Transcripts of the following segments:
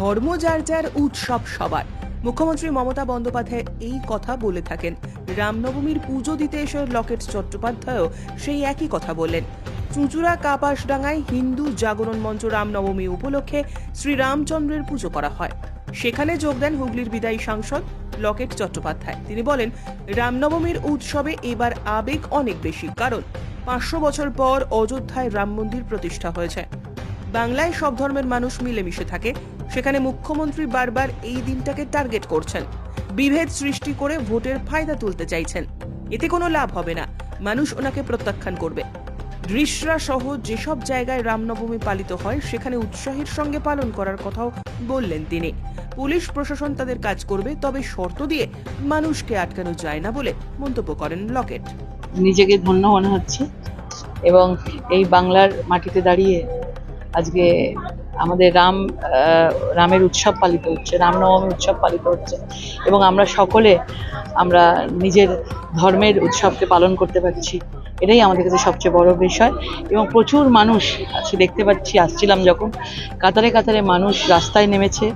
ধর্ম যার যার উৎসব সবার। মুখ্যমন্ত্রী মমতা বন্দ্যোপাধ্যায় এই কথা বলে থাকেন। রামনবমীর পুজো দিতে এসে লকেট চট্টোপাধ্যায়ও সেই একই কথা বললেন। চুঁচুড়া, কাপাসডাঙ্গায় হিন্দু জাগরণ মঞ্চ রামনবমী উপলক্ষে শ্রীরামচন্দ্রের পুজো করা হয়। সেখানে যোগ দেন হুগলির বিদায়ী সাংসদ লকেট চট্টোপাধ্যায়। তিনি বলেন, রামনবমীর উৎসবে এবার আবেগ অনেক বেশি। কারণ পাঁচশো বছর পর অযোধ্যায় রাম মন্দির প্রতিষ্ঠা হয়েছে। বাংলায় সব ধর্মের মানুষ মিলেমিশে থাকে। সেখানে মুখ্যমন্ত্রী বারবার এই দিনটাকে টার্গেট করছেন। বিভেদ সৃষ্টি করে ভোটের ফায়দা তুলতে চাইছেন। এতে কোনো লাভ হবে না। মানুষ ওনাকে প্রত্যাখ্যান করবে। রিসরা সহ যেসব জায়গায় রামনবমী পালিত হয়, সেখানে উৎসাহের সঙ্গে পালন করার কথাও বললেন তিনি। পুলিশ প্রশাসন তাদের কাজ করবে, তবে শর্ত দিয়ে মানুষকে আটকানো যায় না বলে মন্তব্য করেন লকেট। নিজেকে ধন্য মনে হচ্ছে। এবং এই বাংলার মাটিতে দাঁড়িয়ে আজকে আমাদের রাম রামের উৎসব পালিত হচ্ছে, রামনবমী উৎসব পালিত হচ্ছে এবং আমরা সকলে, আমরা নিজের ধর্মের উৎসবকে পালন করতে পারছি, এটাই আমাদের কাছে সবচেয়ে বড় বিষয় এবং প্রচুর মানুষ আজকে দেখতে পাচ্ছি, আসছিলাম যখন, কাতারে কাতারে মানুষ রাস্তায় নেমেছে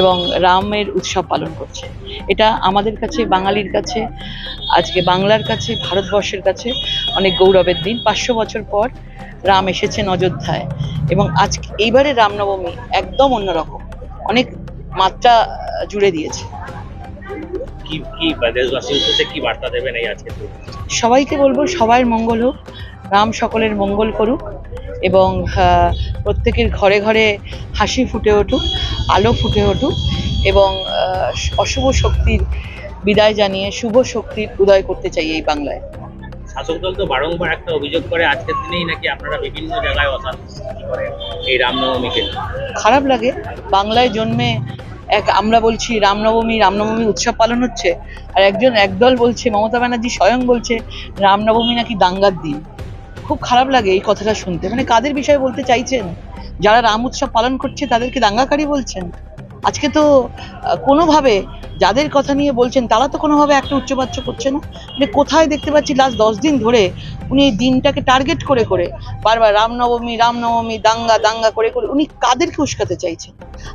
এবং রামের উৎসব পালন করছে। এটা আমাদের কাছে, বাঙালির কাছে, আজকে বাংলার কাছে, ভারতবর্ষের কাছে অনেক গৌরবের দিন। পাঁচশো বছর পর রাম এসেছেন অযোধ্যায়। এবং আজকে এইবারে রামনবমী একদম অন্যরকম। অনেক মাত্রা জুড়ে দিয়েছে। কি কি দেশবাসীর উদ্দেশ্যে কি বার্তা দেবেন এই আজকে সবাইকে বলব সবার মঙ্গল হোক রাম সকলের মঙ্গল করুক এবং প্রত্যেকের ঘরে ঘরে হাসি ফুটে উঠুক আলো ফুটে উঠুক এবং অশুভ শক্তির বিদায় জানিয়ে শুভ শক্তির উদয় করতে চাই এই বাংলায়। শাসক দল তো বারংবার একটা অভিযোগ করে, আজকের দিনেই নাকি আপনারা বিভিন্ন জায়গায় অশান্তি করেন এই রামনবমীকে। খারাপ লাগে। বাংলায় জন্মে এক, আমরা বলছি রামনবমী রামনবমী উৎসব পালন হচ্ছে, আর একজন একদল বলছে, মমতা ব্যানার্জি স্বয়ং বলছে, রামনবমী নাকি দাঙ্গার দিন। খুব খারাপ লাগে এই কথাটা শুনতে। মানে কাদের বিষয়ে বলতে চাইছেন? যারা রাম উৎসব পালন করছে, তাদেরকে দাঙ্গাকারী বলছেন? আজকে তো কোনোভাবে যাদের কথা নিয়ে বলছেন, তারা তো কোনোভাবে একটা উচ্চবাচ্য করছে না। মানে কোথায় দেখতে পাচ্ছি লাস্ট দশ দিন ধরে উনি এই দিনটাকে টার্গেট করে করে বারবার রামনবমী রামনবমী, দাঙ্গা দাঙ্গা করে করে উনি কাদেরকে উস্কাতে চাইছেন?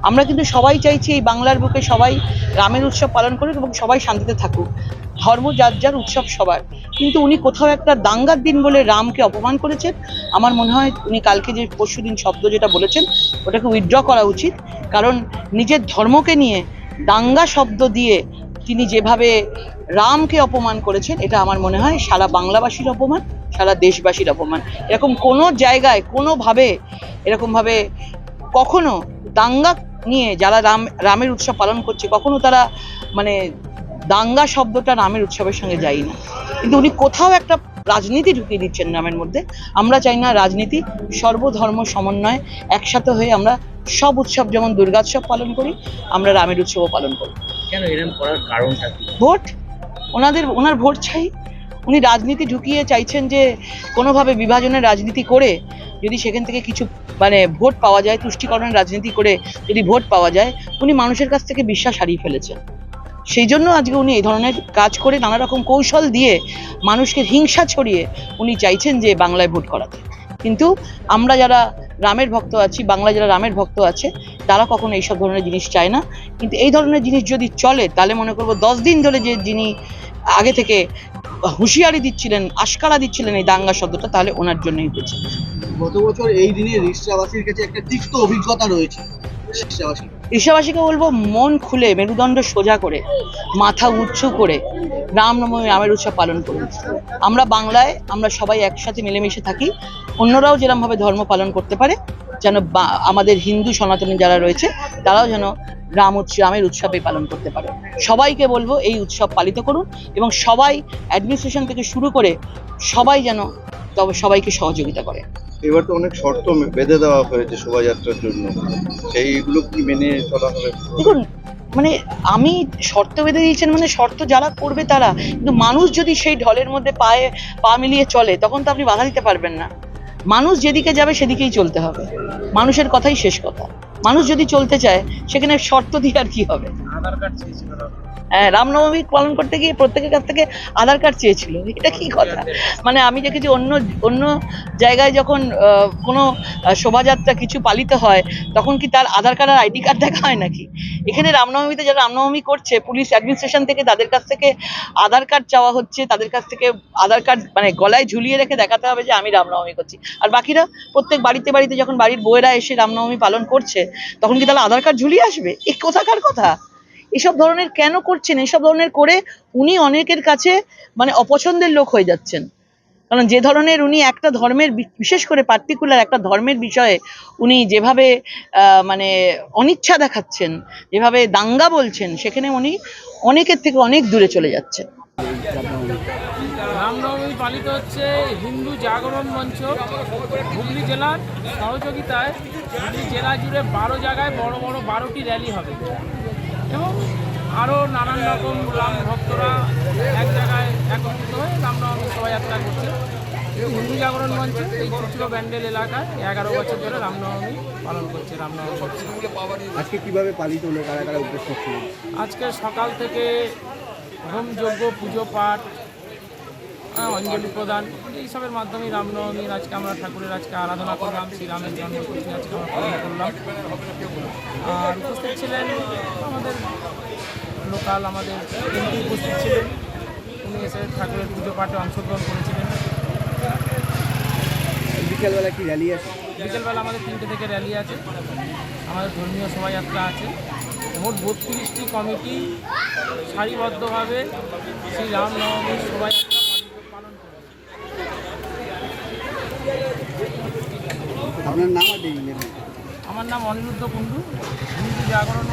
আমরা কিন্তু সবাই চাইছি এই বাংলার বুকে সবাই রামের উৎসব পালন করুক এবং সবাই শান্তিতে থাকুক। ধর্ম যার যার উৎসব সবার। কিন্তু উনি কোথাও একটা দাঙ্গার দিন বলে রামকে অপমান করেছেন। আমার মনে হয় উনি কালকে যে পরশু দিন শব্দ যেটা বলেছেন, ওটাকে উইথড্র করা উচিত। কারণ নিজের ধর্মকে নিয়ে দাঙ্গা শব্দ দিয়ে তিনি যেভাবে রামকে অপমান করেছেন, এটা আমার মনে হয় সারা বাংলাবাসীর অপমান, সারা দেশবাসীর অপমান। এরকম কোনো জায়গায় কোনোভাবে, এরকমভাবে কখনো দাঙ্গা নিয়ে যারা রাম, রামের উৎসব পালন করছে, কখনো তারা মানে দাঙ্গা শব্দটা রামের উৎসবের সঙ্গে যাই না কিন্তু উনি কোথাও একটা রাজনীতি ঢুকিয়ে দিচ্ছেন নামের মধ্যে। আমরা চাই না রাজনীতি সর্বধর্ম সমন্বয় একসাথে হয়ে আমরা সব উৎসব যেমন দুর্গোৎসব পালন করি আমরা রামের উৎসবও পালন করি। কেন এরকম করার কারণটা ভোট? ওনাদের ওনার ভোট চাই। উনি রাজনীতি ঢুকিয়ে চাইছেন যে কোনোভাবে বিভাজনের রাজনীতি করে যদি সেখান থেকে কিছু মানে ভোট পাওয়া যায় তুষ্টিকরণের রাজনীতি করে যদি ভোট পাওয়া যায় উনি মানুষের কাছ থেকে বিশ্বাস হারিয়ে ফেলেছেন। সেই জন্য আজকে উনি এই ধরনের কাজ করে নানা রকম কৌশল দিয়ে মানুষকে হিংসা ছড়িয়ে উনি চাইছেন যে বাংলায় ভোট করাতে। কিন্তু আমরা যারা রামের ভক্ত আছি, বাংলায় যারা রামের ভক্ত আছে, তারা কখনো এইসব ধরনের জিনিস চায় না। কিন্তু এই ধরনের জিনিস যদি চলে, তাহলে মনে করব দশ দিন ধরে যে যিনি আগে থেকে হুঁশিয়ারি দিচ্ছিলেন, আশকারা দিচ্ছিলেন এই দাঙ্গা শব্দটা, তাহলে ওনার জন্যই হয়েছে। গত বছর এই দিনে রিক্সাবাসীর কাছে একটা তিক্ত অভিজ্ঞতা রয়েছে। রিক্সাবাসী ঋষাবাসীকে বলব, মন খুলে মেরুদণ্ড সোজা করে, মাথা উঁচু করে রামনবমী রামের উৎসব পালন করুন। আমরা বাংলায়, আমরা সবাই একসাথে মিলেমিশে থাকি। অন্যরাও যেরমভাবে ধর্ম পালন করতে পারে, যেন আমাদের হিন্দু সনাতনী যারা রয়েছে, তারাও যেন রাম রামের উৎসবে পালন করতে পারে। সবাইকে বলব, এই উৎসব পালিত করুন এবং সবাই অ্যাডমিনিস্ট্রেশন থেকে শুরু করে সবাই যেন তবে সবাইকে সহযোগিতা করে। এবার তো অনেক শর্ত বেঁধে দেওয়া হয়েছে শোভাযাত্রার জন্য। সেইগুলো কি মেনে চলা হবে? দেখুন মানে আমি শর্ত বেঁধে দিয়েছেন মানে শর্ত যারা করবে তারা। কিন্তু মানুষ যদি সেই ঢলের মধ্যে পায়ে পা মিলিয়ে চলে, তখন তো আপনি বাধা দিতে পারবেন না। মানুষ যেদিকে যাবে সেদিকেই চলতে হবে। মানুষের কথাই শেষ কথা। মানুষ যদি চলতে চায়, সেখানে শর্ত দিয়ে আর কি হবে? হ্যাঁ রামনবমী পালন করতে গিয়ে প্রত্যেকের কাছ থেকে আধার কার্ড চেয়েছিল। এটা কি কথা? মানে আমি দেখেছি অন্য অন্য জায়গায় যখন কোনো শোভাযাত্রা কিছু পালিত হয় তখন কি তার আধার কার্ড আর আইডি কার্ড দেখা হয় নাকি? এখানে রামনবমীতে যারা রামনবমী করছে পুলিশ অ্যাডমিনিস্ট্রেশন থেকে তাদের কাছ থেকে আধার কার্ড চাওয়া হচ্ছে তাদের কাছ থেকে আধার কার্ড মানে গলায় ঝুলিয়ে রেখে দেখাতে হবে যে আমি রামনবমী করছি। আর বাকিরা প্রত্যেক বাড়িতে বাড়িতে যখন বাড়ির বউয়েরা এসে রামনবমী পালন করছে তখন কি তাহলে আধার কার্ড ঝুলিয়ে আসবে? এই কোথাকার কথা? এসব ধরনের কেন করছেন? এসব ধরনের করে উনি অনেকের কাছে মানে অপছন্দের লোক হয়ে যাচ্ছেন। কারণ যে ধরনের উনি একটা ধর্মের, বিশেষ করে পার্টিকুলার একটা ধর্মের বিষয়ে উনি যেভাবে মানে অনিচ্ছা দেখাচ্ছেন, যেভাবে দাঙ্গা বলছেন, সেখানে উনি অনেকের থেকে অনেক দূরে চলে যাচ্ছেন। রামনবমী পালিত হচ্ছে হিন্দু জাগরণ মঞ্চ, হুগলি জেলার সহযোগিতায়। জেলা জুড়ে বারো জায়গায় বড় বড় বারোটি র্যালি হবে। এবং আরও নানান রকম রাম ভক্তরা এক জায়গায় একত্রিত হয়ে রামনবমী শোভাযাত্রা করছে। হিন্দু জাগরণ মঞ্চে এই চুচুড়ো ব্যান্ডেল এলাকায় এগারো বছর ধরে রামনবমী পালন করছে রামনবমী। আজকে কীভাবে পালিত হলো? কারা কারা উপস্থিত আজকে সকাল থেকে হোম যজ্ঞ পুজো পাঠ অঞ্জলি প্রদান। এইসবের মাধ্যমে রামনবমীর আজকে আমরা ঠাকুরের আজকে আরাধনা করলাম শ্রীরামের জন্মতিথি আজকে আমরা পালন করলাম। আর উপস্থিত ছিলেন আমাদের লোকাল আমাদের এমপি উপস্থিত ছিলেন। উনি এসে ঠাকুরের পুজো পাঠে অংশগ্রহণ করেছিলেন। বিকেলবেলা কি র্যালি আছে? বিকেলবেলা আমাদের তিনটে থেকে র্যালি আছে। আমাদের ধর্মীয় শোভাযাত্রা আছে। মোট বত্রিশটি কমিটি সারিবদ্ধভাবে শ্রী রামনবমীর শোভাযাত্রা পালিত- পালন করবে আপনার নাম আর ডেজিগনেশন আমার নাম অনিরুদ্ধ কুণ্ডু। হিন্দু জাগরণ